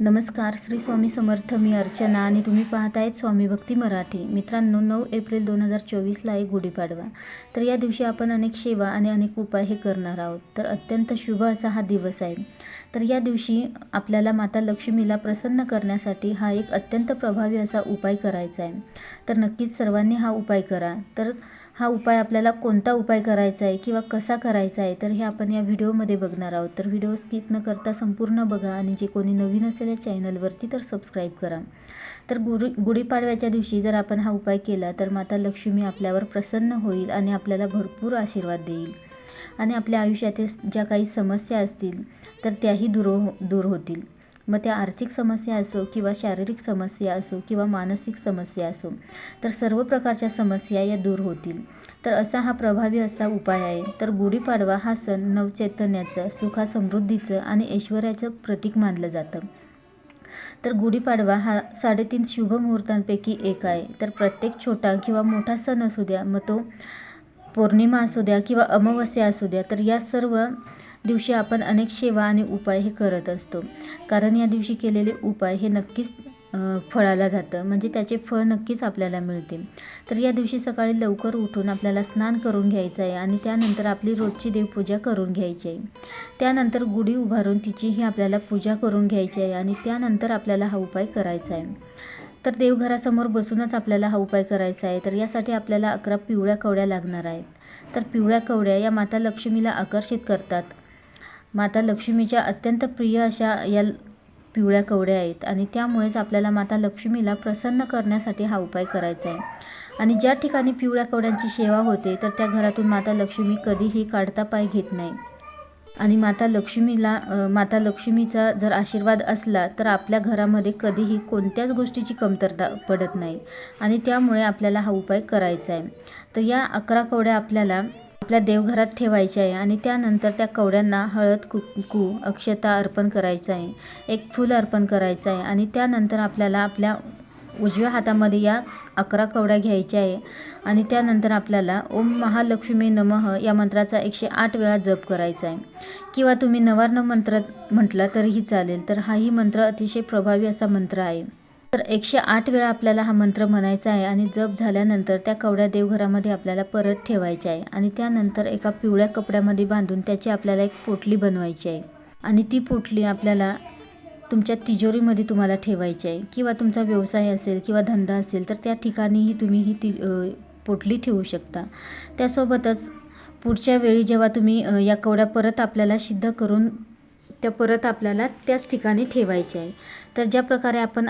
नमस्कार श्री स्वामी समर्थ मी अर्चना आणि तुम्ही पाहत आहेत स्वामी भक्ती मराठी. मित्रांनो नऊ एप्रिल दोन हजार चोवीसला आहे गुढीपाडवा. तर या दिवशी आपण अनेक सेवा आणि अनेक उपाय हे करणार आहोत. तर अत्यंत शुभ असा हा दिवस आहे. तर या दिवशी आपल्याला माता लक्ष्मीला प्रसन्न करण्यासाठी हा एक अत्यंत प्रभावी असा उपाय करायचा आहे. तर नक्कीच सर्वांनी हा उपाय करा. तर हा उपाय आपल्याला कोणता उपाय करायचा आहे किंवा कसा करायचा आहे तर हे आपण या व्हिडिओमध्ये बघणार आहोत. तर व्हिडिओ स्किप न करता संपूर्ण बघा आणि जे कोणी नवीन असेल या चॅनलवरती तर सबस्क्राईब करा. तर गुढी गुढीपाडव्याच्या दिवशी जर आपण हा उपाय केला तर माता लक्ष्मी आपल्यावर प्रसन्न होईल आणि आपल्याला भरपूर आशीर्वाद देईल. आणि आपल्या आयुष्यातील ज्या काही समस्या असतील तर त्याही दूर हो दूर होतील. मग त्या आर्थिक समस्या असो किंवा शारीरिक समस्या असो किंवा मानसिक समस्या असो तर सर्व प्रकारच्या समस्या या दूर होतील. तर असा हा प्रभावी असा उपाय आहे. तर गुढीपाडवा हा सण नवचैतन्याचं सुखासमृद्धीचं आणि ऐश्वर्याचं प्रतीक मानलं जातं. तर गुढीपाडवा हा साडेतीन शुभ मुहूर्तांपैकी एक आहे. तर प्रत्येक छोटा किंवा मोठा सण असू द्या मग तो पौर्णिमा असू द्या किंवा अमावस्या असू द्या तर या सर्व दिवशी आपण अनेक सेवा आणि उपाय हे करत असतो. कारण या दिवशी केलेले उपाय हे नक्कीच फळाला जातं. म्हणजे त्याचे फळ नक्कीच आपल्याला मिळते. तर या दिवशी सकाळी लवकर उठून आपल्याला स्नान करून घ्यायचं आहे आणि त्यानंतर आपली रोजची देवपूजा करून घ्यायची आहे. त्यानंतर गुढी उभारून तिचीही आपल्याला पूजा करून घ्यायची आहे आणि त्यानंतर आपल्याला हा उपाय करायचा आहे. तर देवघरासमोर बसूनच आपल्याला हा उपाय करायचा आहे. तर यासाठी आपल्याला अकरा पिवळ्या कवड्या लागणार आहेत. तर पिवळ्या कवड्या या माता लक्ष्मीला आकर्षित करतात. माता लक्ष्मीच्या अत्यंत प्रिय अशा या पिवळ्या कवड्या आहेत आणि त्यामुळेच आपल्याला माता लक्ष्मीला प्रसन्न करण्यासाठी हा उपाय करायचा आहे. आणि ज्या ठिकाणी पिवळ्या कवड्यांची सेवा होते तर त्या घरातून माता लक्ष्मी कधीही काढता पाय घेत नाही. आणि माता लक्ष्मीला माता लक्ष्मीचा जर आशीर्वाद असला तर आपल्या घरामध्ये कधीही कोणत्याच गोष्टीची कमतरता पडत नाही. आणि त्यामुळे आपल्याला हा उपाय करायचा आहे. तर या अकरा कवड्या आपल्याला आपल्या देवघरात ठेवायच्या आहे आणि त्यानंतर त्या कवड्यांना हळद कुंकू अक्षता अर्पण करायचं आहे. एक फूल अर्पण करायचं आहे आणि त्यानंतर आपल्याला आपल्या उजव्या हातामध्ये या अकरा कवड्या घ्यायच्या आहे आणि त्यानंतर आपल्याला ओम महालक्ष्मी नमः या मंत्राचा एकशे आठ वेळा जप करायचा आहे. किंवा तुम्ही नवार्ण मंत्र म्हटला तरीही चालेल. तर हाही मंत्र अतिशय प्रभावी असा मंत्र आहे. तर एकशे आठ वेळा आपल्याला हा मंत्र म्हणायचा आहे आणि जप झाल्यानंतर त्या कवड्या देवघरामध्ये आपल्याला परत ठेवायच्या आहे आणि त्यानंतर एका पिवळ्या कपड्यामध्ये बांधून त्याची आपल्याला एक पोटली बनवायची आहे. आणि ती पोटली आपल्याला तुमच्या तिजोरीमध्ये तुम्हाला ठेवायची आहे. किंवा तुमचा व्यवसाय असेल किंवा धंदा असेल तर त्या ठिकाणीही तुम्ही ही ती पोटली ठेवू शकता. त्यासोबतच पुढच्या वेळी जेव्हा तुम्ही या कवड्या परत आपल्याला सिद्ध करून त्या परत आपल्याला त्याच ठिकाणी ठेवायच्या आहे. तर ज्या प्रकारे आपण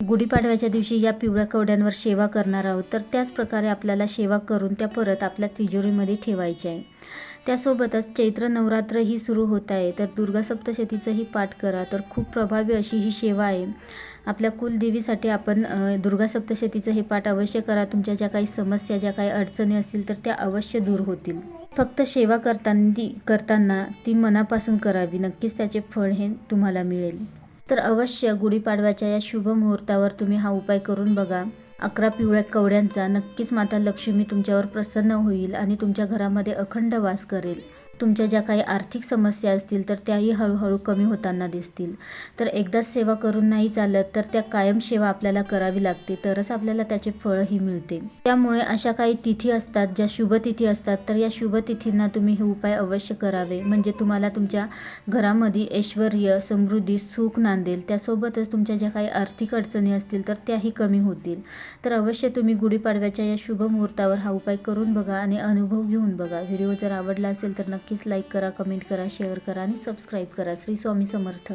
गुढीपाडव्याच्या दिवशी या पिवळ्या कवड्यांवर सेवा करणार आहोत तर त्याच प्रकारे आपल्याला सेवा करून त्या परत आपल्या तिजोरीमध्ये ठेवायच्या आहे. त्यासोबतच चैत्र नवरात्र ही सुरू होत आहे. तर दुर्गा सप्तशतीचंही पाठ करा. तर खूप प्रभावी अशी ही सेवा आहे. आपल्या कुलदेवीसाठी आपण दुर्गा सप्तशतीचं हे पाठ अवश्य करा. तुमच्या ज्या काही समस्या ज्या काही अडचणी असतील तर त्या अवश्य दूर होतील. फक्त सेवा करताना करताना ती मनापासून करावी. नक्कीच त्याचे फळ हे तुम्हाला मिळेल. तर अवश्य गुढीपाडव्याच्या या शुभ मुहूर्तावर तुम्ही हा उपाय करून बघा. अकरा पिवळ्या कवड्यांचा नक्कीच माता लक्ष्मी तुमच्यावर प्रसन्न होईल आणि तुमच्या घरामध्ये अखंड वास करेल. तुमच्या ज्या काही आर्थिक समस्या असतील तर त्याही हळूहळू कमी होताना दिसतील. तर एकदाच सेवा करून नाही चालत तर त्या कायम सेवा आपल्याला करावी लागते तरच आपल्याला त्याचे फळही मिळते. त्यामुळे अशा काही तिथी असतात ज्या शुभतिथी असतात तर या शुभतिथींना तुम्ही हे उपाय अवश्य करावे. म्हणजे तुम्हाला तुमच्या घरामध्ये ऐश्वर समृद्धी सुख नांदेल. त्यासोबतच तुमच्या ज्या काही आर्थिक अडचणी असतील तर त्याही कमी होतील. तर अवश्य तुम्ही गुढीपाडव्याच्या या शुभ मुहूर्तावर हा उपाय करून बघा आणि अनुभव घेऊन बघा. व्हिडिओ जर आवडला असेल तर नक्की नक्कीच लाईक करा कमेंट करा शेअर करा आणि सबस्क्राईब करा. श्री स्वामी समर्थ.